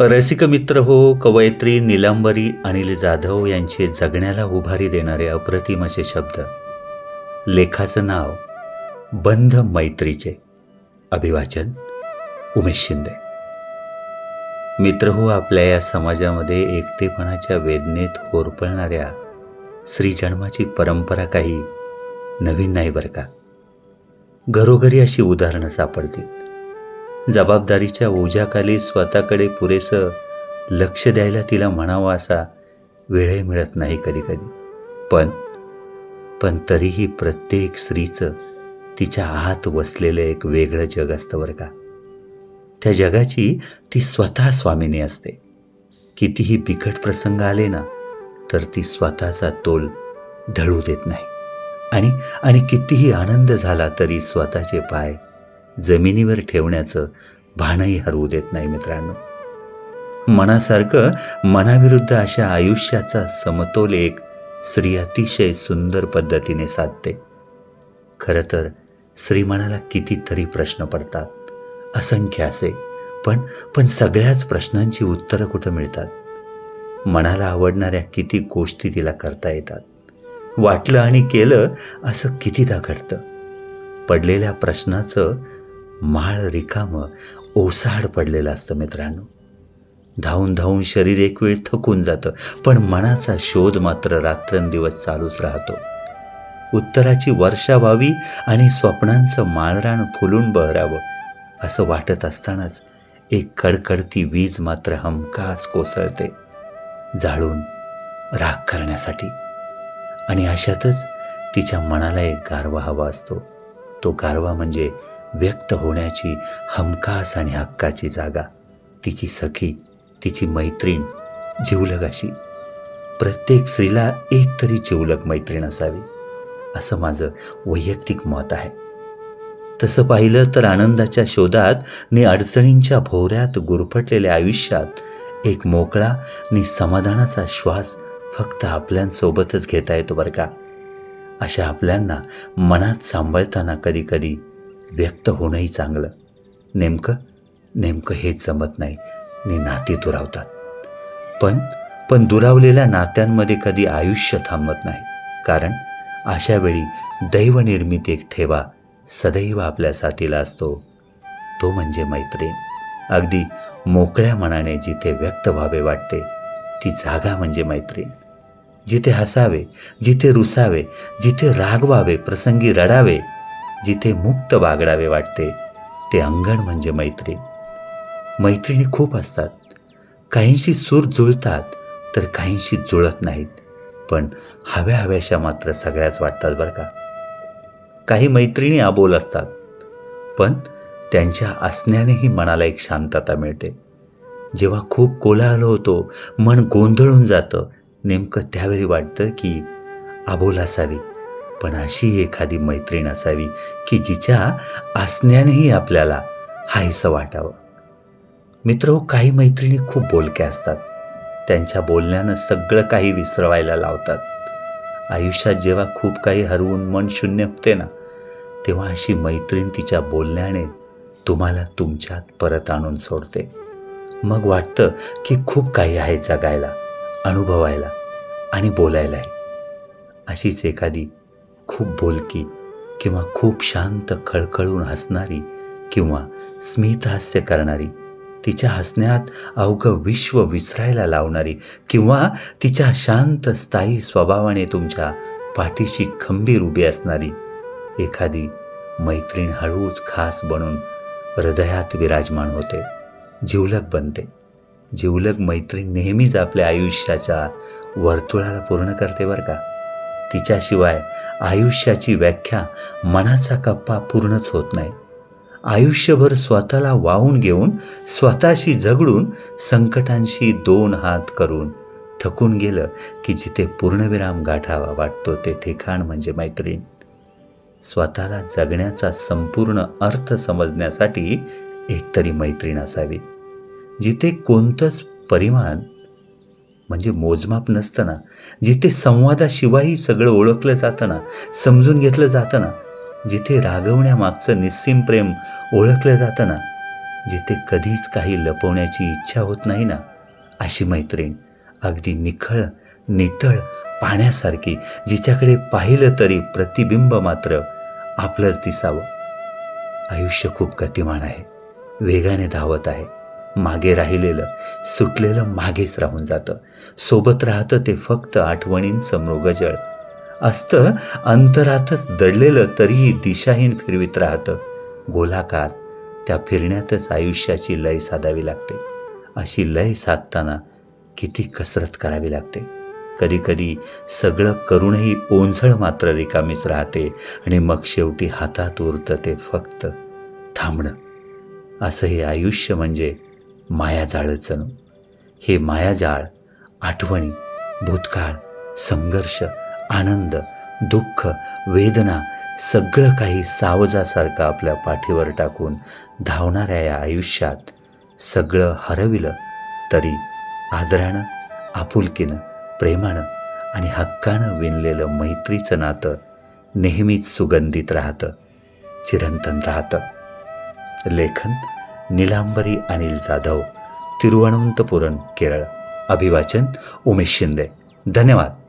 रसिक मित्र हो कवयित्री निलांबरी अनिल जाधव यांचे जगण्याला उभारी देणारे अप्रतिम असे शब्द. लेखाचं नाव बंध मैत्रीचे. अभिवाचन उमेश शिंदे. मित्र हो आपल्या या समाजामध्ये एकटेपणाच्या वेदनेत होरपळणाऱ्या श्रीजन्माची परंपरा काही नवीन नाही बरं का? घरोघरी अशी उदाहरणं सापडतील. जबाबदारीच्या ओझ्याखाली स्वतःकडे पुरेसं लक्ष द्यायला तिला म्हणावं असा वेळही मिळत नाही कधीकधी पण पण तरीही प्रत्येक स्त्रीचं तिच्या आत वसलेलं एक वेगळं जग असतं बरं का. त्या जगाची ती स्वतः स्वामिनी असते. कितीही बिकट प्रसंग आले ना तर ती स्वतःचा तोल ढळू देत नाही. आणि आणि कितीही आनंद झाला तरी स्वतःचे पाय जमिनीवर ठेवण्याचं भानही हरवू देत नाही मित्रांनो. मनासारखं मनाविरुद्ध अशा आयुष्याचा समतोल एक स्त्री अतिशय सुंदर पद्धतीने साधते. खरं तर स्त्रीमनाला कितीतरी प्रश्न पडतात. असंख्य असे. पण पण सगळ्याच प्रश्नांची उत्तरं कुठं मिळतात? मनाला आवडणाऱ्या किती गोष्टी तिला करता येतात? वाटलं आणि केलं असं कितीदा घडतं? पडलेल्या प्रश्नाचं माळ रिकामं ओसाड पडलेलं असतं मित्रांनो. धावून धावून शरीर एक वेळ थकून जातं पण मनाचा शोध मात्र रात्रंदिवस चालूच राहतो. उत्तराची वर्षा व्हावी आणि स्वप्नांचं माळरान फुलून बहरावं असं वाटत असतानाच एक कडकडती वीज मात्र हमखास कोसळते जाळून राग करण्यासाठी. आणि अशातच तिच्या मनाला एक गारवा हवा असतो. तो गारवा म्हणजे व्यक्त होण्याची हमखास आणि हक्काची जागा. तिची सखी तिची मैत्रीण जिवलग अशी. प्रत्येक स्त्रीला एक तरी जिवलग मैत्रीण असावी असं माझं वैयक्तिक मत आहे. तसं पाहिलं तर आनंदाच्या शोधात नि अडचणींच्या भोवऱ्यात गुरफटलेल्या आयुष्यात एक मोकळा नि समाधानाचा श्वास फक्त आपल्यांसोबतच घेता येतो बरं का? अशा आपल्यांना मनात सांभाळताना कधी कधी व्यक्त होणंही चांगलं. नेमकं नेमकं हेच जमत नाही. ने नाती दुरावतात. पण पण दुरावलेल्या नात्यांमध्ये कधी आयुष्य थांबत नाही. कारण अशा वेळी दैवनिर्मित एक ठेवा सदैव आपल्या साथीला असतो. तो म्हणजे मैत्रीण. अगदी मोकळ्या मनाने जिथे व्यक्त व्हावे वाटते ती जागा म्हणजे मैत्रीण. जिथे हसावे जिथे रुसावे जिथे रागवावे प्रसंगी रडावे जिथे मुक्त बागडावे वाटते ते अंगण म्हणजे मैत्रीण. मैत्रिणी खूप असतात. काहींशी सूर जुळतात तर काहींशी जुळत नाहीत. पण हव्या हव्याशा मात्र सगळ्याच वाटतात बरं का. काही मैत्रिणी आबोल असतात पण त्यांच्या असण्यानेही मनाला एक शांतता मिळते. जेव्हा खूप कोलाहल होतो मन गोंधळून जातं नेमकं त्यावेळी वाटतं की आबोल असावी. पण अशी एखादी मैत्रीण असावी की जिच्या असण्यानेही आपल्याला हायसं वाटावं. मित्र हो, काही मैत्रिणी खूप बोलक्या असतात. त्यांच्या बोलण्यानं सगळं काही विसरवायला लावतात. आयुष्यात जेव्हा खूप काही हरवून मन शून्य होते ना तेव्हा अशी मैत्रीण तिच्या बोलण्याने तुम्हाला तुमच्यात परत आणून सोडते. मग वाटतं की खूप काही आहे जगायला अनुभवायला आणि बोलायलाही. अशीच एखादी खूप बोलकी किंवा खूप शांत खळखळून हसणारी किंवा स्मितहास्य करणारी तिच्या हसण्यात अवघं विश्व विसरायला लावणारी किंवा तिच्या शांत स्थायी स्वभावाने तुमच्या पाठीशी खंबीर उभी असणारी एखादी मैत्रीण हळूच खास बनून हृदयात विराजमान होते. जिवलग बनते. जिवलग मैत्रीण नेहमीच आपल्या आयुष्याच्या वर्तुळाला पूर्ण करते बरं का? तिच्याशिवाय आयुष्याची व्याख्या मनाचा कप्पा पूर्णच होत नाही. आयुष्यभर स्वतःला वाहून घेऊन स्वतःशी झगडून संकटांशी दोन हात करून थकून गेलं की जिथे पूर्णविराम गाठावा वाटतो ते ठिकाण म्हणजे मैत्रीण. स्वतःला जगण्याचा संपूर्ण अर्थ समजण्यासाठी एकतरी मैत्रीण असावी. जिथे कोणतंच परिमाण म्हणजे मोजमाप नसताना जिथे संवादाशिवायही सगळं ओळखलं जातं ना समजून घेतलं जातं ना जिथे रागवण्यामागचं निस्सीम प्रेम ओळखलं जातं ना जिथे कधीच काही लपवण्याची इच्छा होत नाही ना अशी मैत्रीण अगदी निखळ नितळ पाण्यासारखी जिच्याकडे पाहिलं तरी प्रतिबिंब मात्र आपलंच दिसावं. आयुष्य खूप गतिमान आहे वेगाने धावत आहे. मागे राहिलेलं सुटलेलं मागेच राहून जातं. सोबत राहतं ते फक्त आठवणींचं मृगजळ. असतं अंतरातच दडलेलं तरीही दिशाहीन फिरवित राहतं. गोलाकार त्या फिरण्यातच आयुष्याची लय साधावी लागते. अशी लय साधताना किती कसरत करावी लागते. कधीकधी सगळं करूनही ओंझळ मात्र रिकामीच राहते आणि मग शेवटी हातात उरतं ते फक्त थांबणं. असं हे आयुष्य म्हणजे मायाजाळच जणू हे मायाजाळ आठवणी भूतकाळ संघर्ष आनंद दुःख वेदना सगळं काही सावजासारखं आपल्या पाठीवर टाकून धावणाऱ्या या आयुष्यात सगळं हरविलं तरी आदरानं आपुलकीनं प्रेमानं आणि हक्कानं विणलेलं मैत्रीचं नातं नेहमीच सुगंधित राहतं चिरंतन राहतं. लेखन निलांबरी अनिल जाधव तिरुवनंतपुरम केरळ. अभिवाचन उमेश शिंदे. धन्यवाद.